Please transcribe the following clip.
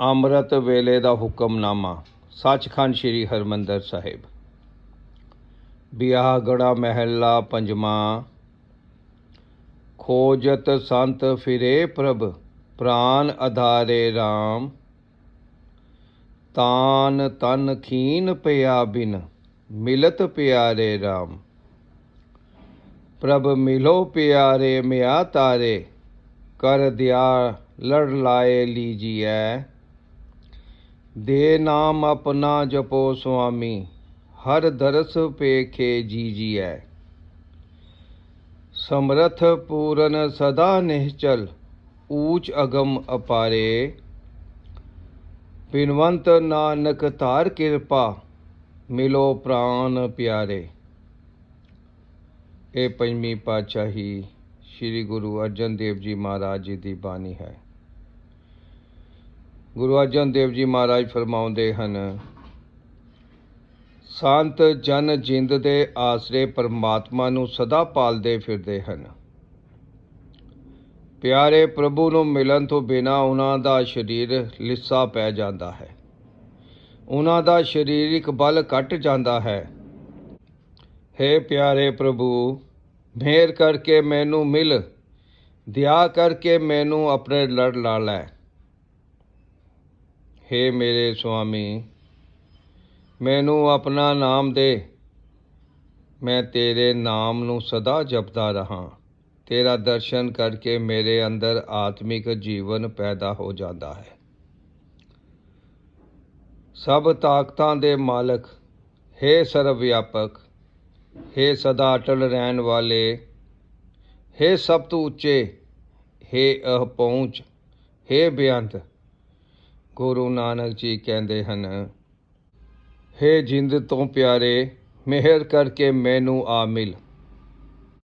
ਅੰਮ੍ਰਿਤ ਵੇਲੇ ਦਾ ਹੁਕਮਨਾਮਾ, ਸੱਚਖੰਡ ਸ੍ਰੀ ਹਰਮੰਦਰ ਸਾਹਿਬ। ਬਿਆਹਗੜਾ ਮਹਿਲਾ ਪੰਜਵਾਂ, ਖੋਜਤ ਸੰਤ ਫਿਰੇ ਪ੍ਰਭ, ਪ੍ਰਾਨ ਆਧਾਰੇ RAM ਤਾਨ ਤਨ ਖੀਨ ਪਿਆ ਬਿਨ, ਮਿਲਤ ਪਿਆਰੇ RAM ਪ੍ਰਭ ਮਿਲੋ ਪਿਆਰੇ, ਮਿਆ ਤਾਰੇ, ਕਰ ਦਿਆ ਲੜ ਲਾਏ ਲੀਜੀਐ। ਦੇ ਨਾਮ ਆਪਣਾ ਜਪੋ ਸੁਆਮੀ, ਹਰ ਦਰਸ ਪੇਖੇ ਜੀਜੀਐ। ਸਮਰਥ ਪੂਰਨ ਸਦਾ ਨਿਹਚਲ ਊਚ ਅਗਮ ਅਪਾਰੇ। ਬਿਨਵੰਤ ਨਾਨਕ ਧਾਰ ਕਿਰਪਾ, ਮਿਲੋ ਪ੍ਰਾਨ ਪਿਆਰੇ। ਇਹ ਪੰਜਵੀਂ ਪਾਤਸ਼ਾਹੀ ਸ੍ਰੀ ਗੁਰੂ ਅਰਜਨ ਦੇਵ ਜੀ ਮਹਾਰਾਜ ਜੀ ਦੀ ਬਾਣੀ ਹੈ। ਗੁਰੂ ਅਰਜਨ ਦੇਵ ਜੀ ਮਹਾਰਾਜ ਫਰਮਾਉਂਦੇ ਹਨ, ਸੰਤ ਜਨ ਜਿੰਦ ਦੇ ਆਸਰੇ ਪਰਮਾਤਮਾ ਨੂੰ ਸਦਾ ਪਾਲਦੇ ਫਿਰਦੇ ਹਨ। ਪਿਆਰੇ ਪ੍ਰਭੂ ਨੂੰ ਮਿਲਣ ਤੋਂ ਬਿਨਾ ਉਹਨਾਂ ਦਾ ਸਰੀਰ ਲਿੱਸਾ ਪੈ ਜਾਂਦਾ ਹੈ। ਉਹਨਾਂ ਦਾ ਸਰੀਰਿਕ ਬਲ ਘਟ ਜਾਂਦਾ ਹੈ। हे ਪਿਆਰੇ ਪ੍ਰਭੂ, ਮਿਹਰ ਕਰਕੇ ਮੈਨੂੰ ਮਿਲ ਦਿਆ ਕਰਕੇ ਮੈਨੂੰ ਆਪਣੇ ਲੜ ਲਾ ਲੈ। हे ਮੇਰੇ ਸੁਆਮੀ ਮੈਨੂੰ ਆਪਣਾ ਨਾਮ ਦੇ ਮੈਂ ਤੇਰੇ ਨਾਮ ਨੂੰ ਸਦਾ ਜਪਦਾ ਰਹਾ ਤੇਰਾ ਦਰਸ਼ਨ ਕਰਕੇ ਮੇਰੇ ਅੰਦਰ ਆਤਮਿਕ ਜੀਵਨ ਪੈਦਾ ਹੋ ਜਾਂਦਾ ਹੈ ਸਭ ਤਾਕਤਾਂ ਦੇ ਮਾਲਕ हे ਸਰਵ ਵਿਆਪਕ हे ਸਦਾ ਅਟਲ ਰਹਿਣ ਵਾਲੇ हे ਸਭ ਤੋਂ ਉੱਚੇ हे ਅਹ ਪਹੁੰਚ हे ਬੇਅੰਤ ਗੁਰੂ ਨਾਨਕ ਜੀ ਕਹਿੰਦੇ ਹਨ ਹੇ ਜਿੰਦ ਤੋਂ ਪਿਆਰੇ ਮਿਹਰ ਕਰਕੇ ਮੈਨੂੰ ਆ ਮਿਲ।